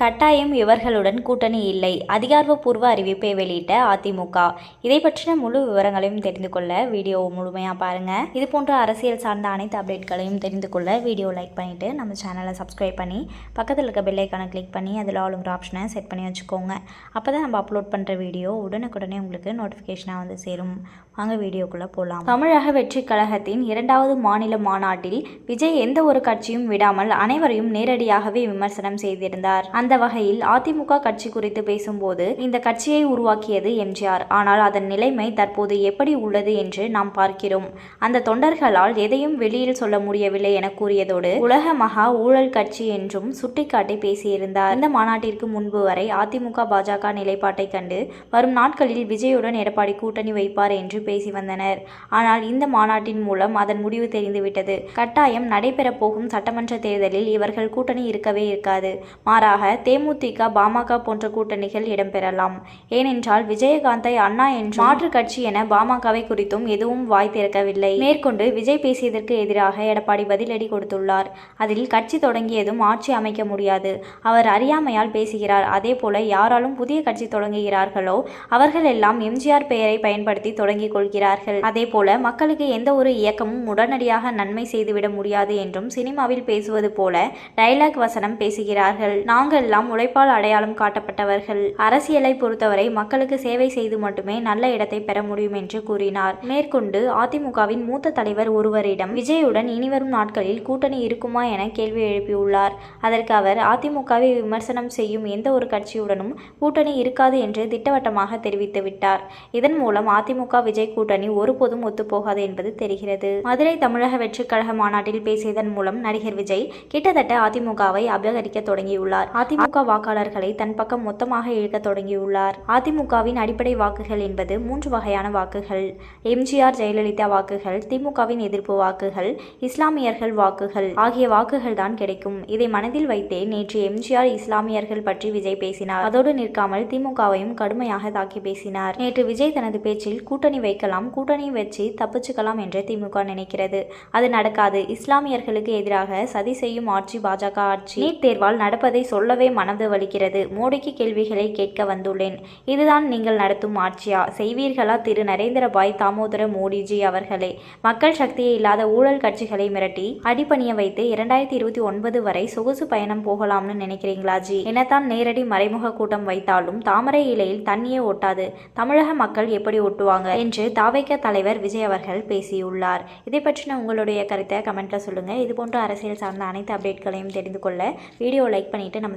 கட்டாயம் இவர்களுடன் கூட்டணி இல்லை. அதிகாரப்பூர்வ அறிவிப்பை வெளியிட்ட அதிமுக. இதை பற்றின முழு விவரங்களையும் தெரிந்து கொள்ள வீடியோ முழுமையாக பாருங்கள் இது போன்ற அரசியல் சார்ந்த அனைத்து அப்டேட்களையும் தெரிந்து கொள்ள வீடியோ லைக் பண்ணிவிட்டு நம்ம சேனலை சப்ஸ்கிரைப் பண்ணி பக்கத்தில் இருக்க பில்லைக்கான கிளிக் பண்ணி அதில் ஆளுங்கிற ஆப்ஷனை செட் பண்ணி வச்சுக்கோங்க. அப்போ தான் நம்ம அப்லோட் பண்ணுற வீடியோ உடனுக்குடனே உங்களுக்கு நோட்டிஃபிகேஷனாக வந்து சேரும். வாங்க வீடியோக்குள்ளே போகலாம் தமிழக வெற்றி கழகத்தின் இரண்டாவது மாநில மாநாட்டில் விஜய் எந்த ஒரு கட்சியும் விடாமல் அனைவரையும் நேரடியாகவே விமர்சனம் செய்திருந்தார். அந்த வகையில் அதிமுக கட்சி குறித்து பேசும்போது இந்த கட்சியை உருவாக்கியது எம்ஜிஆர். ஆனால் அதன் நிலைமை தற்போது எப்படி உள்ளது என்று நாம் பார்க்கிறோம். அந்த தொண்டர்களால் எதையும் வெளியில் சொல்ல முடியவில்லை என கூறியதோடு உலக மகா ஊழல் கட்சி என்றும் சுட்டிக்காட்டி பேசியிருந்தார். இந்த மாநாட்டிற்கு முன்பு வரை அதிமுக பாஜக நிலைப்பாட்டை கண்டு வரும் நாட்களில் விஜயுடன் எடப்பாடி கூட்டணி வைப்பார் என்று பேசி வந்தனர். ஆனால் இந்த மாநாட்டின் மூலம் அதன் முடிவு தெரிந்துவிட்டது. கட்டாயம் நடைபெறப் போகும் சட்டமன்ற தேர்தலில் இவர்கள் கூட்டணி இருக்கவே இருக்காது. மாறாக தேமுதிக பாமக போன்ற கூட்டணிகள் இடம்பெறலாம். ஏனென்றால் விஜயகாந்தை அண்ணா என்று மாற்று கட்சி என பாமகவை குறித்தும் எதுவும் வாய் திறக்கவில்லை. மேற்கொண்டு விஜய் பேசியதற்கு எதிராக எடப்பாடி பதிலடி கொடுத்துள்ளார். அதில் கட்சி தொடங்கியதும் ஆட்சி அமைக்க முடியாது. அவர் அறியாமையால் பேசுகிறார். அதே போல யாராலும் புதிய கட்சி தொடங்குகிறார்களோ அவர்கள் எல்லாம் எம்ஜிஆர் பெயரை பயன்படுத்தி தொடங்கிக் கொள்கிறார்கள். அதே போல மக்களுக்கு எந்த ஒரு இயக்கமும் உடனடியாக நன்மை செய்துவிட முடியாது என்றும் சினிமாவில் பேசுவது போல டைலாக் வசனம் பேசுகிறார்கள். நாங்கள் எல்லாம் உழைப்பால் அடையாளம் காட்டப்பட்டவர்கள். அரசியலை பொறுத்தவரை மக்களுக்கு சேவை செய்து மட்டுமே நல்ல இடத்தை பெற முடியும் என்று கூறினார். மேற்கொண்டு அதிமுகவின் மூத்த தலைவர் ஒருவரிடம் விஜயுடன் இனிவரும் நாட்களில் கூட்டணி இருக்குமா என கேள்வி எழுப்பியுள்ளார். அதற்கு அவர் அதிமுகவை விமர்சனம் செய்யும் எந்த ஒரு கட்சியுடனும் கூட்டணி இருக்காது என்று திட்டவட்டமாக தெரிவித்துவிட்டார் இதன் மூலம் அதிமுக விஜய் கூட்டணி ஒருபோதும் ஒத்துப்போகாது என்பது தெரிகிறது. மதுரை தமிழக வெற்றிக் கழக மாநாட்டில் பேசியதன் மூலம் நடிகர் விஜய் கிட்டத்தட்ட அதிமுகவை அபகரிக்க தொடங்கியுள்ளார். அதிமுக வாக்காளர்களை தன் பக்கம் மொத்தமாக இழுக்க தொடங்கியுள்ளார். அதிமுகவின் அடிப்படை வாக்குகள் என்பது மூன்று வகையான வாக்குகள். எம்ஜிஆர் ஜெயலலிதா வாக்குகள் திமுகவின் எதிர்ப்பு வாக்குகள் இஸ்லாமியர்கள் வாக்குகள் ஆகிய வாக்குகள் தான் கிடைக்கும். இதை மனதில் வைத்தே நேற்று எம்ஜிஆர் இஸ்லாமியர்கள் பற்றி விஜய் பேசினார். அதோடு நிற்காமல் திமுகவையும் கடுமையாக தாக்கி பேசினார். நேற்று விஜய் தனது பேச்சில் கூட்டணி வைக்கலாம் கூட்டணி வச்சு தப்பிச்சுக்கலாம் என்று திமுக நினைக்கிறது. அது நடக்காது. இஸ்லாமியர்களுக்கு எதிராக சதி செய்யும் ஆட்சி பாஜக ஆட்சி. நீட் தேர்வால் நடப்பதை சொல்லவே மனது வலிக்கிறது. மோடிக்கு கேள்விகளை கேட்க வந்துள்ளேன். இதுதான் நீங்கள் நடத்தும் ஆட்சியா? செய்வீர்களா திரு. நரேந்திரபாய் தாமோதர மோடிஜி அவர்களே? மக்கள் சக்தியை இல்லாத ஊழல் கட்சிகளை மிரட்டி அடிபணிய வைத்து இரண்டாயிரத்தி இருபத்தி ஒன்பது வரை சொகுசு பயணம் போகலாம்னு நினைக்கிறீங்களா ஜி? என்னத்தான் நேரடி மறைமுக கூட்டம் வைத்தாலும் தாமரை இலையில் தண்ணியே ஒட்டாது. தமிழக மக்கள் எப்படி ஒட்டுவாங்க? என்று தாவைக்க தலைவர் விஜய் அவர்கள் பேசியுள்ளார். இதை பற்றின உங்களுடைய கருத்தை கமெண்ட்ல சொல்லுங்க. இது போன்ற அரசியல் சார்ந்த அனைத்து அப்டேட்களையும் தெரிந்து கொள்ள வீடியோ லைக் பண்ணிட்டு நம்ம